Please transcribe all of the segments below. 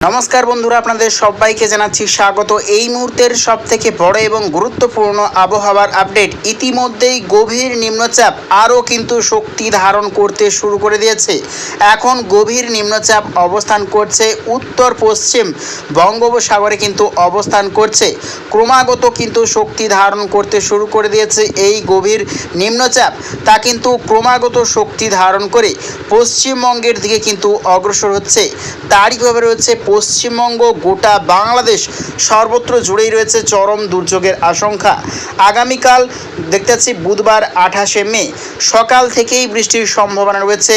নমস্কার বন্ধুরা, আপনাদের সবাইকে জানাচ্ছি স্বাগত। এই মুহূর্তের সব থেকে বড় এবং গুরুত্বপূর্ণ আবহাওয়ার আপডেট ইতিমধ্যেই গভীর নিম্নচাপ আরও কিন্তু শক্তি ধারণ করতে শুরু করে দিয়েছে। এখন গভীর নিম্নচাপ অবস্থান করছে উত্তর পশ্চিম বঙ্গোপসাগরে কিন্তু অবস্থান করছে। ক্রমাগত কিন্তু শক্তি ধারণ করতে শুরু করে দিয়েছে এই গভীর নিম্নচাপ। তা কিন্তু ক্রমাগত শক্তি ধারণ করে পশ্চিমবঙ্গের দিকে কিন্তু অগ্রসর হচ্ছে। তারই ভাবে রয়েছে পশ্চিমবঙ্গ, গোটা বাংলাদেশ সর্বত্র জুড়েই রয়েছে চরম দুর্যোগের আশঙ্কা। আগামীকাল দেখতে পাচ্ছি বুধবার আঠাশে মে, সকাল থেকেই বৃষ্টির সম্ভাবনা রয়েছে।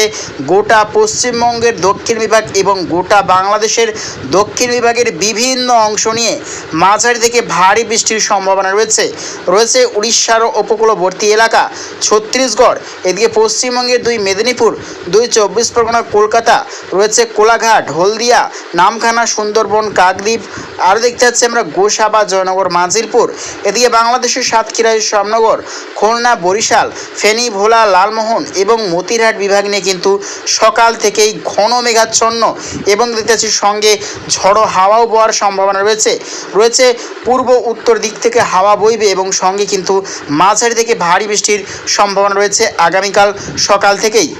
গোটা পশ্চিমবঙ্গের দক্ষিণ বিভাগ এবং গোটা বাংলাদেশের দক্ষিণ বিভাগের বিভিন্ন অংশ নিয়ে মাঝারি থেকে ভারী বৃষ্টির সম্ভাবনা রয়েছে। রয়েছে উড়িষ্যারও উপকূলবর্তী এলাকা, ছত্তিশগড়, এদিকে পশ্চিমবঙ্গের দুই মেদিনীপুর, দুই চব্বিশ পরগনা, কলকাতা, রয়েছে কোলাঘাট, হলদিয়া নামখানা সুন্দরবন, কাকদ্বীপ, আরও দেখতে পাচ্ছি আমরা গোসাবা, জয়নগর, মাজিলপুর। এদিকে বাংলাদেশের সাতক্ষীরায় শ্যামনগর, খুলনা, বরিশাল, ফেনী, ভোলা, লালমোহন এবং মতিরহাট বিভাগ নিয়ে কিন্তু সকাল থেকেই ঘন মেঘাচ্ছন্ন এবং দেখতে পাচ্ছি সঙ্গে ঝড়ো হাওয়াও বওয়ার সম্ভাবনা রয়েছে। রয়েছে পূর্ব উত্তর দিক থেকে হাওয়া বইবে এবং সঙ্গে কিন্তু মাঝারি থেকে ভারী বৃষ্টির সম্ভাবনা রয়েছে আগামীকাল সকাল থেকেই।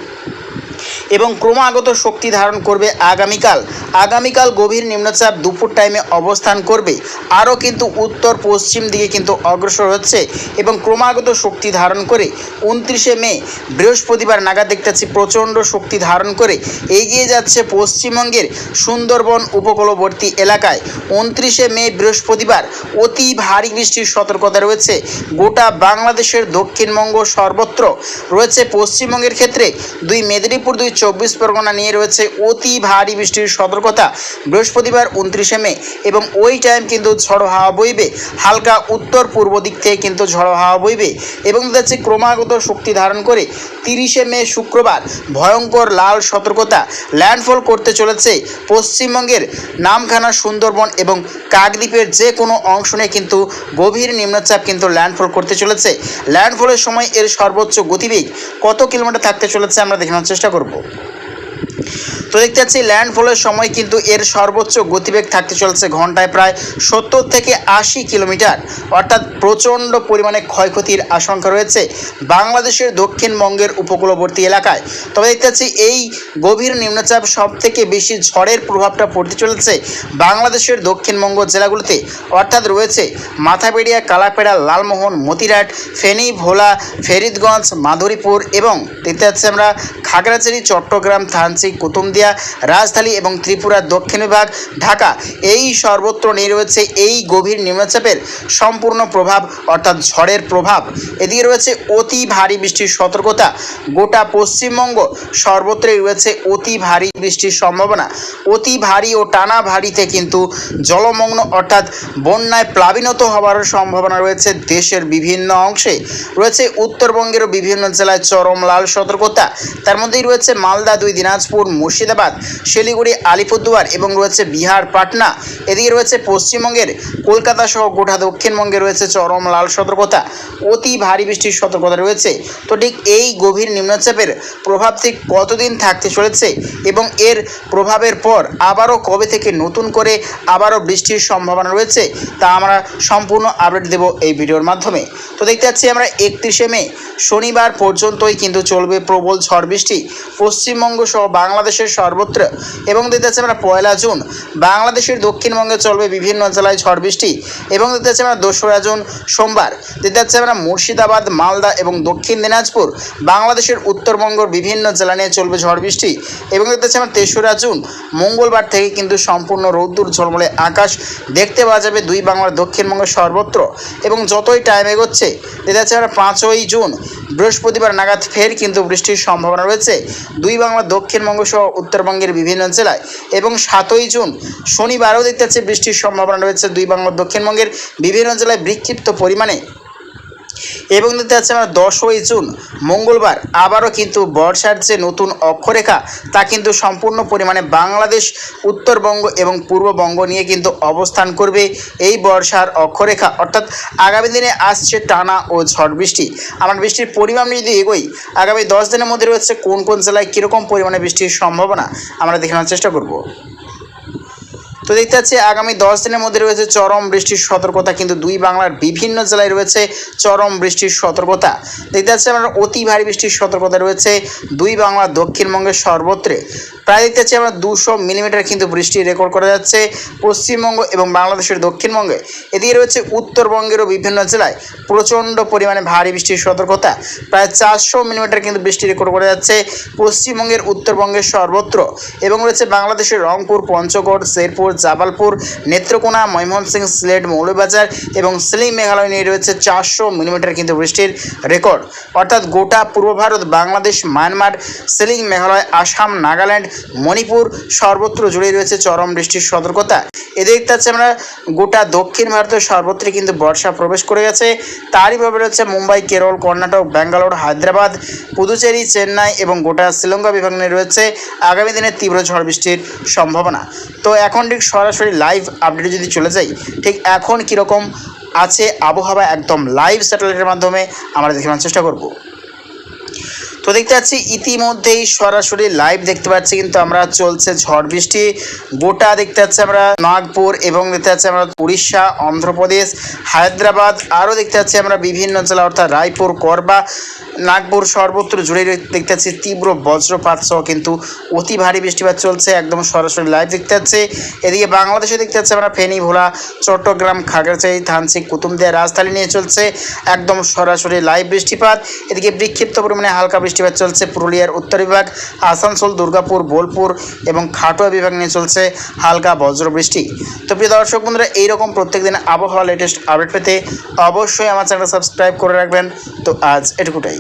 এবং ক্রমাগত শক্তি ধারণ করবে আগামীকাল। আগামীকাল গভীর নিম্নচাপ দুপুর টাইমে অবস্থান করবে। আরও কিন্তু উত্তর পশ্চিম দিকে কিন্তু অগ্রসর হচ্ছে এবং ক্রমাগত শক্তি ধারণ করে উনত্রিশে মে, বৃহস্পতিবার নাগাদ দেখতে পাচ্ছি প্রচণ্ড শক্তি ধারণ করে এগিয়ে যাচ্ছে পশ্চিমবঙ্গের সুন্দরবন উপকূলবর্তী এলাকায়। উনত্রিশে মে, বৃহস্পতিবার অতি ভারী বৃষ্টির সতর্কতা রয়েছে। গোটা বাংলাদেশের দক্ষিণবঙ্গ সর্বত্র রয়েছে। পশ্চিমবঙ্গের ক্ষেত্রে দুই মেদিনীপুর, দুই চব্বিশ পরগনা নিয়ে রয়েছে অতি ভারী বৃষ্টির সতর্কতা বৃহস্পতিবার উনত্রিশে মে এবং ওই টাইম কিন্তু ঝড়ো হাওয়া বইবে। হালকা উত্তর পূর্ব দিক থেকে কিন্তু ঝড়ো হাওয়া বইবে এবং যাচ্ছে ক্রমাগত শক্তি ধারণ করে তিরিশে মে শুক্রবার ভয়ঙ্কর লাল সতর্কতা ল্যান্ডফল করতে চলেছে পশ্চিমবঙ্গের নামখানা সুন্দরবন এবং কাকদ্বীপের যে কোনো অংশ নিয়ে কিন্তু গভীর নিম্নচাপ কিন্তু ল্যান্ডফল করতে চলেছে। ল্যান্ডফলের সময় এর সর্বোচ্চ গতিবেগ কত কিলোমিটার থাকতে চলেছে আমরা দেখানোর চেষ্টা করব। তো দেখতে পাচ্ছি ল্যান্ডফলের সময় কিন্তু এর সর্বোচ্চ গতিবেগ থাকতে চলেছে ঘন্টায় প্রায় সত্তর থেকে আশি কিলোমিটার। অর্থাৎ প্রচণ্ড পরিমাণে ক্ষয়ক্ষতির আশঙ্কা রয়েছে বাংলাদেশের দক্ষিণবঙ্গের উপকূলবর্তী এলাকায়। তবে দেখতে পাচ্ছি, এই গভীর নিম্নচাপ সব থেকে বেশি ঝড়ের প্রভাবটা পড়তে চলেছে বাংলাদেশের দক্ষিণবঙ্গ জেলাগুলোতে। অর্থাৎ রয়েছে মাথাবেড়িয়া, কালাপেড়া, লালমোহন মতিরাট ফেনী, ভোলা, ফেরিদগঞ্জ, মাধুরীপুর এবং দেখতে পাচ্ছি আমরা খাগড়াছড়ি, চট্টগ্রাম থানচি কুতুমদিয়া রাজধানী এবং ত্রিপুরার দক্ষিণ বিভাগ, ঢাকা। এই সর্বত্র নিয়ে রয়েছে এই গভীর নিম্নচাপের সম্পূর্ণ প্রভাব, অর্থাৎ ঝড়ের প্রভাব। এদিকে রয়েছে অতি ভারী বৃষ্টির সতর্কতা। গোটা পশ্চিমবঙ্গ সর্বত্রই রয়েছে অতি ভারী বৃষ্টির সম্ভাবনা। অতি ভারী ও টানা ভারীতে কিন্তু জলমগ্ন, অর্থাৎ বন্যায় প্লাবিনত হওয়ার সম্ভাবনা রয়েছে দেশের বিভিন্ন অংশে। রয়েছে উত্তরবঙ্গেরও বিভিন্ন জেলায় চরম লাল সতর্কতা। তার মধ্যেই রয়েছে মালদা দুই, দিনাজপুর মুর্শিদাবাদ, শিলিগুড়ি, আলিপুরদুয়ার এবং রয়েছে বিহার, পাটনা। এদিকে রয়েছে পশ্চিমবঙ্গের কলকাতা সহ গোটা দক্ষিণবঙ্গে রয়েছে চরম লাল সতর্কতা, অতি ভারী বৃষ্টির সতর্কতা রয়েছে। তো ঠিক এই গভীর নিম্নচাপের প্রভাব ঠিক কতদিন থাকতে চলেছে এবং এর প্রভাবের পর আবারও কবে থেকে নতুন করে আবারও বৃষ্টির সম্ভাবনা রয়েছে, তা আমরা সম্পূর্ণ আপডেট দেব এই ভিডিওর মাধ্যমে। তো দেখতে পাচ্ছি আমরা একত্রিশে মে, শনিবার পর্যন্তই কিন্তু চলবে প্রবল ঝড় বৃষ্টি। পশ্চিমবঙ্গ সহ বাংলাদেশের সর্বত্র এবং দেখতে পাচ্ছি আমরা পয়লা জুন। বাংলাদেশের দক্ষিণবঙ্গে চলবে বিভিন্ন জেলায় ঝড় বৃষ্টি এবং দেখতে পাচ্ছি আমরা দোসরা জুন সোমবার। দেখতে পাচ্ছি আমরা মুর্শিদাবাদ, মালদা এবং দক্ষিণ দিনাজপুর। বাংলাদেশের উত্তরবঙ্গের বিভিন্ন জেলা নিয়ে চলবে ঝড় বৃষ্টি এবং দেখতে পাচ্ছি আমরা তেসরা জুন। মঙ্গলবার থেকে কিন্তু সম্পূর্ণ রৌদ্র ঝলমলে আকাশ। দেখতে পাওয়া যাবে দুই বাংলার দক্ষিণবঙ্গের সর্বত্র এবং যতই টাইম এগোচ্ছে দেখতে পাচ্ছি আমরা পাঁচই জুন। বৃহস্পতিবার নাগাদ ফের কিন্তু বৃষ্টির সম্ভাবনা রয়েছে। দুই বাংলার দক্ষিণবঙ্গ সহ উত্তরবঙ্গের বিভিন্ন জেলায় এবং সাতই জুন শনিবারও দেখতে পাচ্ছি বৃষ্টির সম্ভাবনা রয়েছে দুই বাংলার দক্ষিণবঙ্গের বিভিন্ন জেলায় বিক্ষিপ্ত পরিমাণে এবং দেখতে পাচ্ছি আমরা দশই জুন। মঙ্গলবার আবারও কিন্তু বর্ষার যে নতুন অক্ষরেখা, তা কিন্তু সম্পূর্ণ পরিমাণে বাংলাদেশ, উত্তরবঙ্গ এবং পূর্ববঙ্গ নিয়ে কিন্তু অবস্থান করবে এই বর্ষার অক্ষরেখা। অর্থাৎ আগামী দিনে আসছে টানা ও ঝড় বৃষ্টি। আমার বৃষ্টির পরিমাণ যদি এগোই, আগামী দশ দিনের মধ্যে রয়েছে কোন কোন জেলায় কীরকম পরিমাণে বৃষ্টির সম্ভাবনা, আমরা দেখানোর চেষ্টা করব। তো দেখতে পাচ্ছি আগামী দশ দিনের মধ্যে রয়েছে চরম বৃষ্টির সতর্কতা, কিন্তু দুই বাংলার বিভিন্ন জেলায় রয়েছে চরম বৃষ্টির সতর্কতা। দেখতে পাচ্ছি আমরা অতি ভারী বৃষ্টির সতর্কতা রয়েছে দুই বাংলার দক্ষিণবঙ্গের সর্বত্রে। প্রায় দেখতে পাচ্ছি আমরা দুশো মিলিমিটার কিন্তু বৃষ্টি রেকর্ড করা যাচ্ছে পশ্চিমবঙ্গ এবং বাংলাদেশের দক্ষিণবঙ্গে। এদিকে রয়েছে উত্তরবঙ্গেরও বিভিন্ন জেলায় প্রচণ্ড পরিমাণে ভারী বৃষ্টির সতর্কতা। প্রায় চারশো মিলিমিটার কিন্তু বৃষ্টি রেকর্ড করা যাচ্ছে পশ্চিমবঙ্গের উত্তরবঙ্গের সর্বত্র এবং রয়েছে বাংলাদেশের রংপুর, পঞ্চগড়, শেরপুর জাবালপুর, নেত্রকোনা, ময়মনসিংহ, সিলেট, মৌলভীবাজার এবং সিলিং মেঘালয় নিয়ে রয়েছে চারশো মিলিমিটার কিন্তু বৃষ্টির রেকর্ড। অর্থাৎ গোটা পূর্ব ভারত, বাংলাদেশ, মায়ানমার সিলিং মেঘালয়, আসাম, নাগাল্যান্ড, মণিপুর সর্বত্র জুড়ে রয়েছে চরম বৃষ্টির সতর্কতা। এদের দেখতে আমরা গোটা দক্ষিণ ভারতের সর্বত্রই কিন্তু বর্ষা প্রবেশ করে গেছে। তারই ভাবে রয়েছে মুম্বাই, কেরল, কর্ণাটক, ব্যাঙ্গালোর, হায়দ্রাবাদ, পুদুচেরি, চেন্নাই এবং গোটা শ্রীলঙ্কা বিভাগ নিয়ে রয়েছে আগামী দিনে তীব্র ঝড় বৃষ্টির সম্ভাবনা। তো এখন ঠিক সরাসরি লাইভ আপডেটে যদি চলে যাই, ঠিক এখন কীরকম আছে আবহাওয়া একদম লাইভ স্যাটেলাইটের মাধ্যমে, আমরা দেখে চেষ্টা করব। তো দেখতে পাচ্ছি ইতিমধ্যেই সরাসরি লাইভ দেখতে পাচ্ছি, কিন্তু আমরা চলছে ঝড় বৃষ্টি। গোটা দেখতে পাচ্ছি আমরা নাগপুর এবং দেখতে পাচ্ছি আমরা উড়িষ্যা, অন্ধ্রপ্রদেশ, হায়দ্রাবাদ, আরও দেখতে পাচ্ছি আমরা বিভিন্ন জেলা, অর্থাৎ রায়পুর, করবা, নাগপুর সর্বত্র জুড়ে দেখতে পাচ্ছি তীব্র বজ্রপাত সহ কিন্তু অতি ভারী বৃষ্টিপাত চলছে, একদম সরাসরি লাইভ দেখতে পাচ্ছি। এদিকে বাংলাদেশে দেখতে পাচ্ছি আমরা ফেনী, ভোলা, চট্টগ্রাম, খাগড়াছড়ি থানসি কুতুমদিয়া রাজধানী নিয়ে চলছে একদম সরাসরি লাইভ বৃষ্টিপাত। এদিকে বিক্ষিপ্ত পরিমাণে হালকা বৃষ্টিপাত চলছে পুরুলিয়ার উত্তর বিভাগ, আসানসোল, দুর্গাপুর, বোলপুর এবং খাটুয়া বিভাগ নিয়ে চলছে হালকা বজ্র বৃষ্টি তো প্রিয় দর্শক বন্ধুরা, এইরকম প্রত্যেকদিন আবহাওয়া লেটেস্ট আপডেট পেতে অবশ্যই আমার চ্যানেল সাবস্ক্রাইব করে রাখবেন। তো আজ এটুকুটাই।